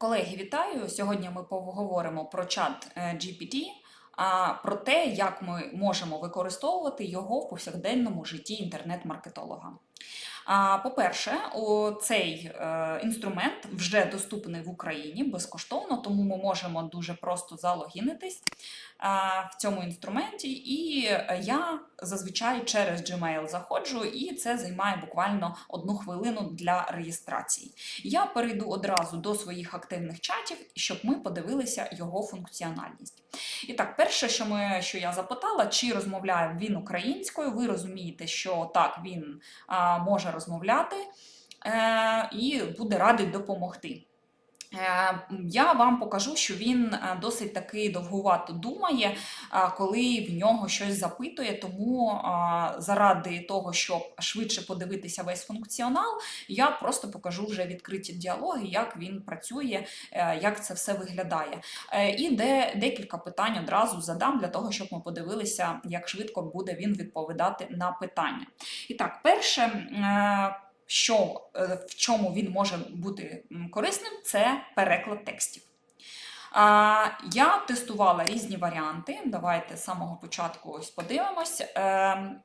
Колеги, вітаю! Сьогодні ми поговоримо про чат е, GPT, про те, як ми можемо використовувати його в повсякденному житті інтернет-маркетолога. По-перше, цей е, інструмент вже доступний в Україні безкоштовно, тому ми можемо дуже просто залогінитись в цьому інструменті. І е, я зазвичай через Gmail заходжу, і це займає буквально одну хвилину для реєстрації. Я перейду одразу до своїх активних чатів, щоб ми подивилися його функціональність. І так, перше, що ми що я запитала, чи розмовляє він українською. Ви розумієте, що так він а, може розмовляти е, і буде радий допомогти. Е, Я вам покажу, що він е, досить таки довгувато думає, е, коли в нього щось запитує. Тому заради того, щоб швидше подивитися весь функціонал, я просто покажу вже відкриті діалоги, як він працює, як це все виглядає. І де декілька питань одразу задам для того, щоб ми подивилися, як швидко буде він відповідати на питання. І так, перше. Що е, в чому він може бути корисним, це переклад текстів. Я тестувала різні варіанти. Давайте з самого початку ось подивимось. Е,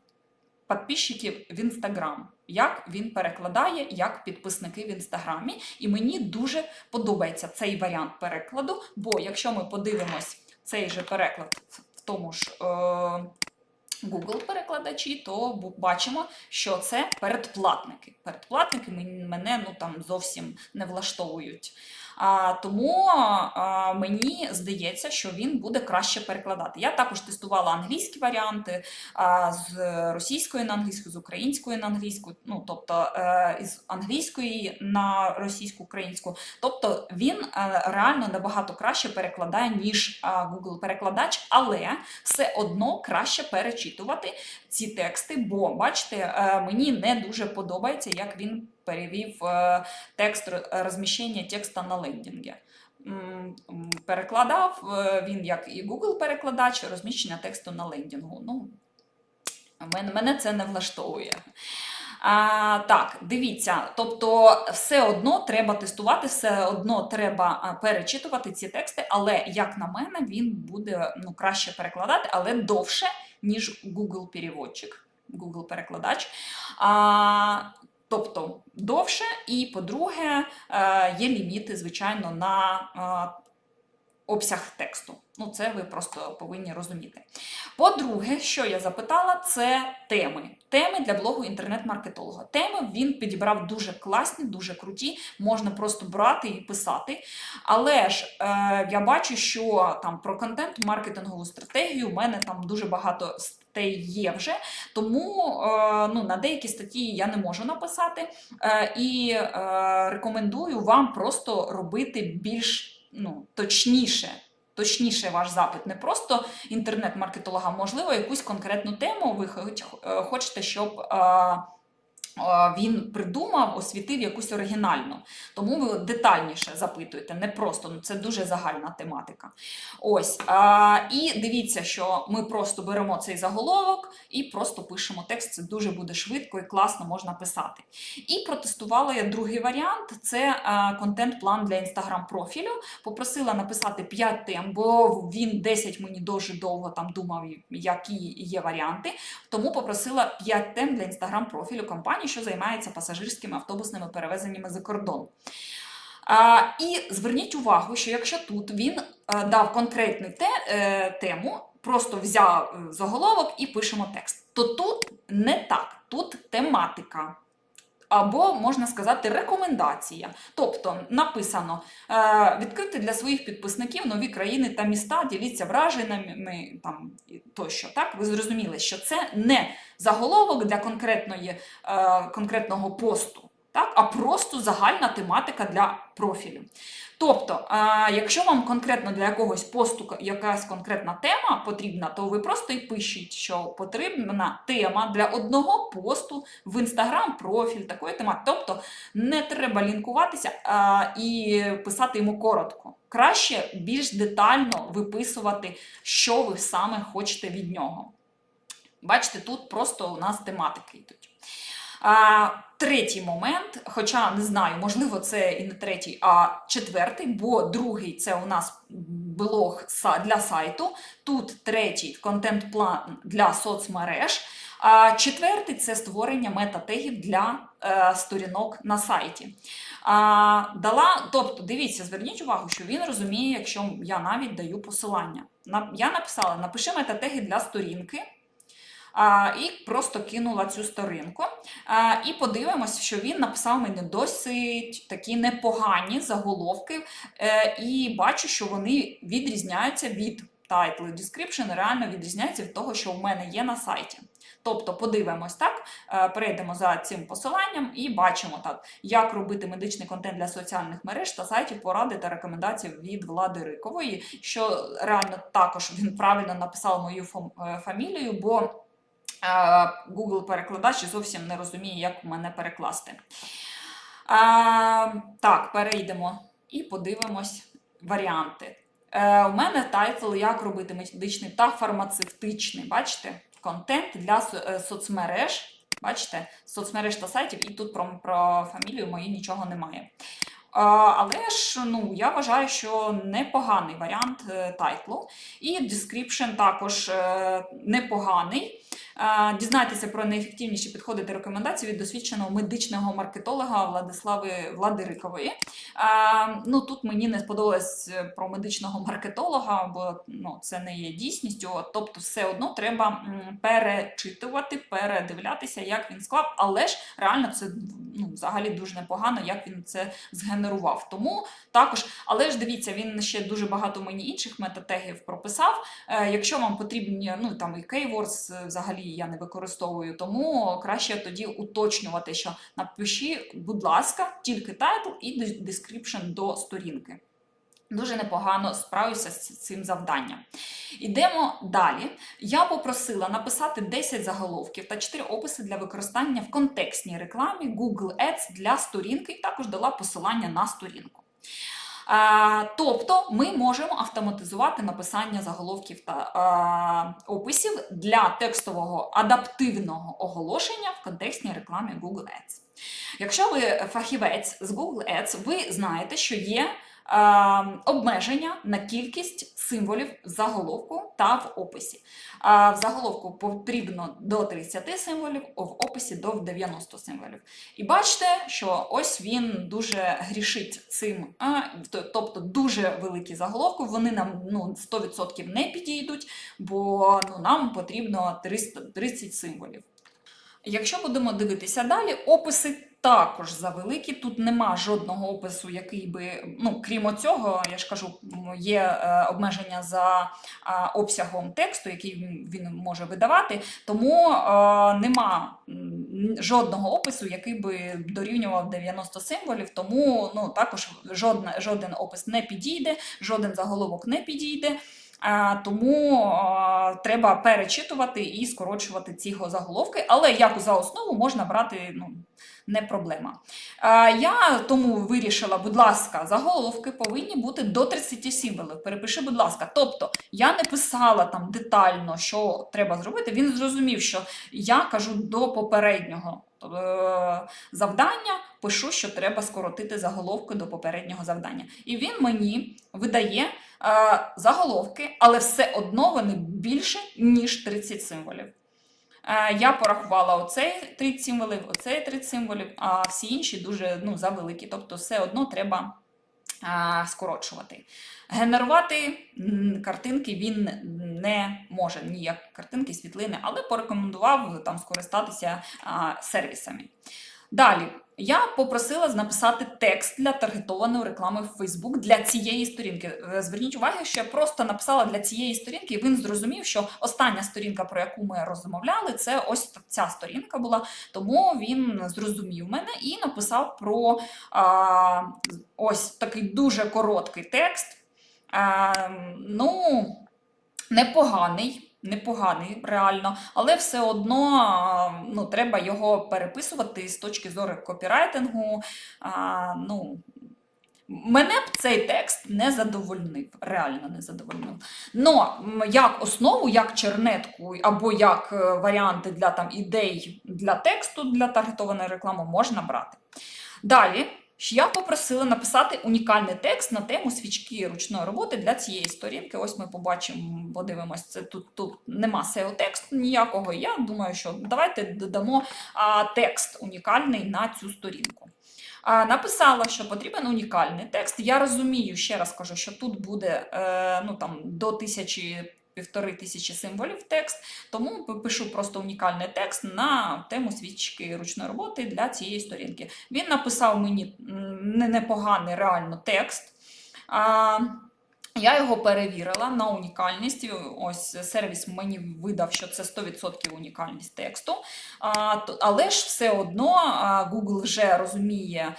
Підписчиків в Інстаграм, як він перекладає, як підписники в Інстаграмі. І мені дуже подобається цей варіант перекладу, бо якщо ми подивимось цей же переклад в тому ж. Е, Google перекладачі, то бачимо, що це передплатники. Передплатники мене ну там зовсім не влаштовують. Тому мені здається, що він буде краще перекладати. Я також тестувала англійські варіанти з російської на англійську, з української на англійську, ну тобто е, із англійської на російську, українську. Тобто він е, реально набагато краще перекладає, ніж Google перекладач, але все одно краще перечитувати ці тексти, бо бачите, е, мені не дуже подобається, як він перевів е, текст розміщення текста на лендінгі. Перекладав е, він як і Google перекладач розміщення тексту на лендінгу. Ну, мене, це не влаштовує. А, так, дивіться, тобто все одно треба тестувати, все одно треба перечитувати ці тексти, але, як на мене, він буде ну, краще перекладати, але довше, ніж Google переводчик, Google перекладач. А, тобто довше, і, по-друге, е, є ліміти, звичайно, на е, обсяг тексту. Ну, це ви просто повинні розуміти. По-друге, що я запитала, це теми. Теми для блогу інтернет-маркетолога. Теми він підібрав дуже класні, дуже круті, можна просто брати і писати. Але ж е, я бачу, що там про контент, маркетингову стратегію у мене там дуже багато статей є вже. Тому е, ну, на деякі статті я не можу написати. Е, і е, рекомендую вам просто робити більш ну, точніше. Точніше ваш запит, не просто інтернет-маркетолога, можливо, якусь конкретну тему ви хочете, щоб він придумав, освітив якусь оригінальну. Тому ви детальніше запитуєте, не просто, ну це дуже загальна тематика. Ось. А, і дивіться, що ми просто беремо цей заголовок і просто пишемо текст. Це дуже буде швидко і класно можна писати. І протестувала я другий варіант: це е, контент-план для інстаграм-профілю. Попросила написати 5 тем, бо він 10 мені дуже довго там думав, які є варіанти. Тому попросила 5 тем для інстаграм-профілю компанії, що займається пасажирськими автобусними перевезеннями за кордон. І зверніть увагу, що якщо тут він е, дав конкретну е, тему, просто взяв е, заголовок і пишемо текст, то тут не так, тут тематика. Або можна сказати рекомендація. Тобто написано е, відкрити для своїх підписників нові країни та міста, діліться враженнями там тощо. Так, ви зрозуміли, що це не заголовок для конкретної, е, конкретного посту, так, а просто загальна тематика для профілю. Тобто, якщо вам конкретно для якогось посту якась конкретна тема потрібна, то ви просто і пишіть, що потрібна тема для одного посту в інстаграм профіль такої тематики. Тобто не треба лінкуватися і писати йому коротко. Краще більш детально виписувати, що ви саме хочете від нього. Бачите, тут просто у нас тематики йдуть. Третій момент, хоча не знаю, можливо, це і не третій, а четвертий, бо другий це у нас блог для сайту. Тут третій контент-план для соцмереж. А четвертий це створення метатегів для е, сторінок на сайті. А, дала, тобто, дивіться, зверніть увагу, що він розуміє, якщо я навіть даю посилання. На, я написала: напиши метатеги для сторінки. І просто кинула цю сторінку. І подивимося, що він написав мені досить такі непогані заголовки. Е, і бачу, що вони відрізняються від title description, реально відрізняються від того, що в мене є на сайті. Тобто, подивимось так, е, перейдемо за цим посиланням і бачимо так, як робити медичний контент для соціальних мереж та сайтів, поради та рекомендації від Влади Рикової, що реально також він правильно написав мою е, фамілію, бо Google перекладач і зовсім не розуміє, як мене перекласти. А, так, перейдемо і подивимось варіанти. Е, у мене тайтл як робити медичний та фармацевтичний. Бачите? Контент для е, соцмереж. Бачите, соцмереж та сайтів, і тут про, про фамілію мою нічого немає. А, але ж ну, я вважаю, що непоганий варіант е, тайтлу. І description також е, непоганий. Дізнайтеся про найефективніші підходи та рекомендації від досвідченого медичного маркетолога Владислави Владирикової. Ну, тут мені не сподобалось е, про медичного маркетолога, бо ну, це не є дійсністю. Тобто, все одно треба перечитувати, передивлятися, як він склав. Але ж реально це ну, взагалі дуже непогано, як він це згенерував. Тому також, але ж дивіться, він ще дуже багато мені інших метатегів прописав. Е, якщо вам потрібні, ну там і keywords е, взагалі я не використовую, тому краще тоді уточнювати, що напиши, будь ласка, тільки тайтл і description до сторінки. Дуже непогано справився з цим завданням. Ідемо далі. Я попросила написати 10 заголовків та 4 описи для використання в контекстній рекламі Google Ads для сторінки, і також дала посилання на сторінку. Е, Тобто ми можемо автоматизувати написання заголовків та е, описів для текстового адаптивного оголошення в контекстній рекламі Google Ads. Якщо ви фахівець з Google Ads, ви знаєте, що є обмеження на кількість символів в заголовку та в описі. А в заголовку потрібно до 30 символів, а в описі до 90 символів. І бачите, що ось він дуже грішить цим, а, тобто дуже великі заголовки, вони нам ну, 100% не підійдуть, бо ну, нам потрібно 300, 30 символів. Якщо будемо дивитися далі, описи також завеликі. Тут нема жодного опису, який би, ну крім цього, я ж кажу, є е, обмеження за а, обсягом тексту, який він, може видавати, тому е, нема жодного опису, який би дорівнював 90 символів. Тому ну також жодна, жоден опис не підійде, жоден заголовок не підійде. Тому а, треба перечитувати і скорочувати ці го- заголовки, але як за основу можна брати ну, не проблема. Я тому вирішила, будь ласка, заголовки повинні бути до 30 символів. Перепиши, будь ласка. Тобто я не писала там детально, що треба зробити. Він зрозумів, що я кажу до попереднього. е, Завдання пишу, що треба скоротити заголовки до попереднього завдання. І він мені видає е, заголовки, але все одно вони більше, ніж 30 символів. Е, я порахувала оцей 30 символів, оцей 30 символів, а всі інші дуже ну, завеликі. Тобто, все одно треба а, скорочувати. Генерувати картинки він не може, ніяк картинки, світлини, але порекомендував там скористатися а, сервісами. Далі, я попросила написати текст для таргетованої реклами в Facebook для цієї сторінки. Е, Зверніть увагу, що я просто написала для цієї сторінки, і він зрозумів, що остання сторінка, про яку ми розмовляли, це ось ця сторінка була. Тому він зрозумів мене і написав про а, ось такий дуже короткий текст. А, ну, непоганий. Непоганий, реально, але все одно ну, треба його переписувати з точки зору копірайтингу. А, ну, Мене б цей текст не задовольнив, реально не задовольнив. Но як основу, як чернетку або як е, варіанти для там ідей для тексту для таргетованої реклами можна брати. Далі ж я попросила написати унікальний текст на тему свічки ручної роботи для цієї сторінки. Ось ми побачимо, подивимось, це тут, тут нема SEO тексту ніякого. Я думаю, що давайте додамо а, текст унікальний на цю сторінку. А, Написала, що потрібен унікальний текст. Я розумію, ще раз кажу, що тут буде е, ну, там, до тисячі півтори тисячі символів текст, тому пишу просто унікальний текст на тему свічки ручної роботи для цієї сторінки. Він написав мені непоганий реально текст. Я його перевірила на унікальність. Ось сервіс мені видав, що це 100% унікальність тексту. Але ж все одно Google вже розуміє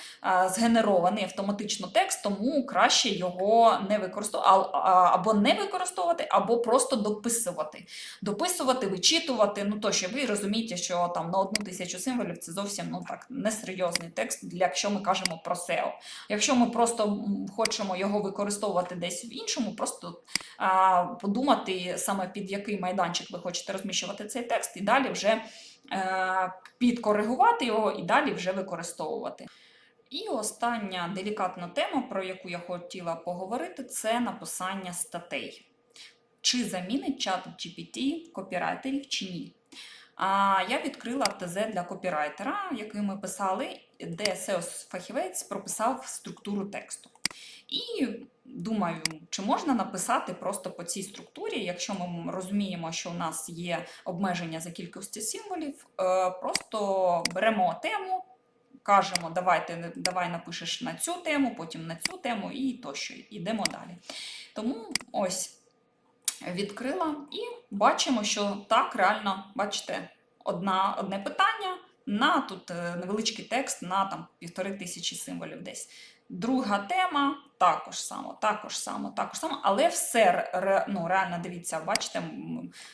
згенерований автоматично текст, тому краще його не використовувати або не використовувати, або просто дописувати. Дописувати, вичитувати. Ну то що ви розумієте, що там на одну тисячу символів це зовсім ну так несерйозний текст, якщо ми кажемо про SEO. Якщо ми просто хочемо його використовувати десь в іншому, просто а, подумати саме під який майданчик ви хочете розміщувати цей текст, і далі вже е, підкоригувати його і далі вже використовувати. І остання делікатна тема, про яку я хотіла поговорити, це написання статей. Чи замінить чат GPT копірайтерів чи ні? А я відкрила ТЗ для копірайтера, який ми писали, де SEO-фахівець прописав структуру тексту. І думаю, чи можна написати просто по цій структурі, якщо ми розуміємо, що у нас є обмеження за кількістю символів, е, просто беремо тему, кажемо, давайте, давай напишеш на цю тему, потім на цю тему і тощо. Йдемо далі. Тому ось відкрила і бачимо, що так реально, бачите, одна, одне питання на тут е, невеличкий текст на там півтори тисячі символів десь. Друга тема також само, також само, також само, але все ну, реально дивіться, бачите,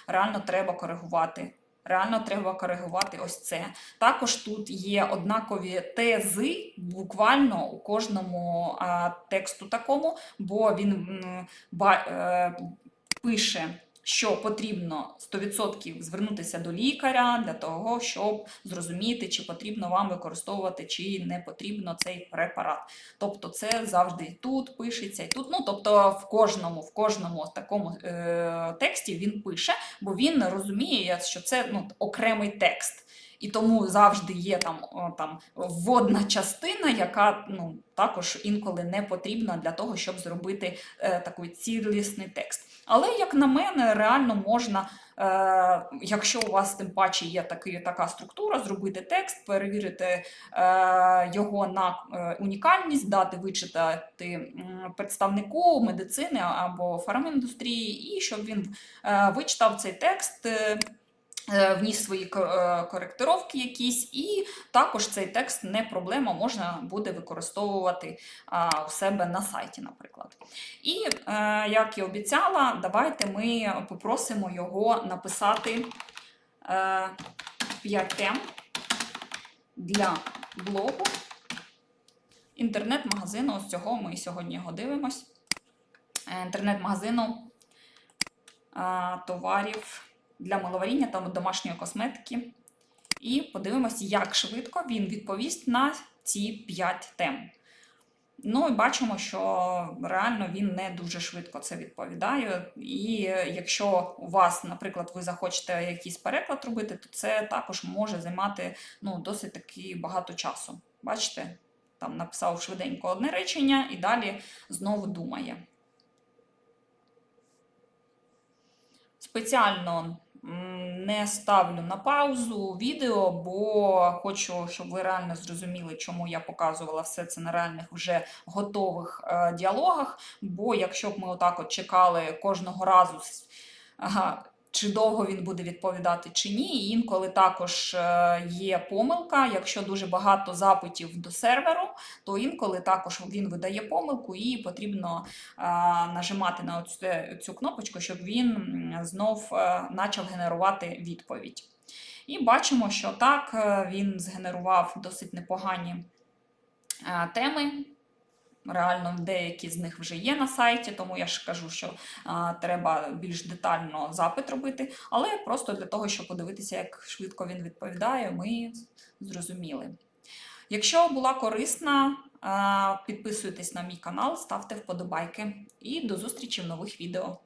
реально треба коригувати. Реально треба коригувати ось це. Також тут є однакові тези буквально у кожному а, тексту такому, бо він ба, е, пише, що потрібно 100% звернутися до лікаря для того, щоб зрозуміти, чи потрібно вам використовувати, чи не потрібно цей препарат. Тобто, це завжди тут пишеться, і тут. Ну тобто, в кожному, в кожному такому е, тексті він пише, бо він розуміє, що це ну, окремий текст. І тому завжди є там, там вводна частина, яка ну, також інколи не потрібна для того, щоб зробити е, такий цілісний текст. Але, як на мене, реально можна, е, якщо у вас тим паче є такий, така структура, зробити текст, перевірити е, його на е, унікальність, дати вичитати представнику медицини або фарміндустрії, і щоб він е, вичитав цей текст. Е, Вніс свої е, коректировки якісь, і також цей текст не проблема, можна буде використовувати у себе на сайті, наприклад. І е, як і обіцяла, давайте ми попросимо його написати е, 5 тем для блогу інтернет-магазину. Ось цього ми сьогодні його дивимось. Інтернет-магазину товарів для миловаріння та домашньої косметики. І подивимось, як швидко він відповість на ці 5 тем. Ну і бачимо, що реально він не дуже швидко це відповідає. І якщо у вас, наприклад, ви захочете якийсь переклад робити, то це також може займати ну, досить таки багато часу. Бачите, там написав швиденько одне речення і далі знову думає. Спеціально не ставлю на паузу відео, бо хочу, щоб ви реально зрозуміли, чому я показувала все це на реальних вже готових е, діалогах. Бо якщо б ми отак от чекали кожного разу, ага, чи довго він буде відповідати чи ні, і інколи також е, є помилка, якщо дуже багато запитів до серверу, то інколи також він видає помилку, і потрібно е, нажимати на цю кнопочку, щоб він знов е, почав генерувати відповідь. І бачимо, що так, він згенерував досить непогані теми. Реально, деякі з них вже є на сайті, тому я ж кажу, що а, треба більш детально запит робити. Але просто для того, щоб подивитися, як швидко він відповідає, ми зрозуміли. Якщо була корисна, а, підписуйтесь на мій канал, ставте вподобайки і до зустрічі в нових відео.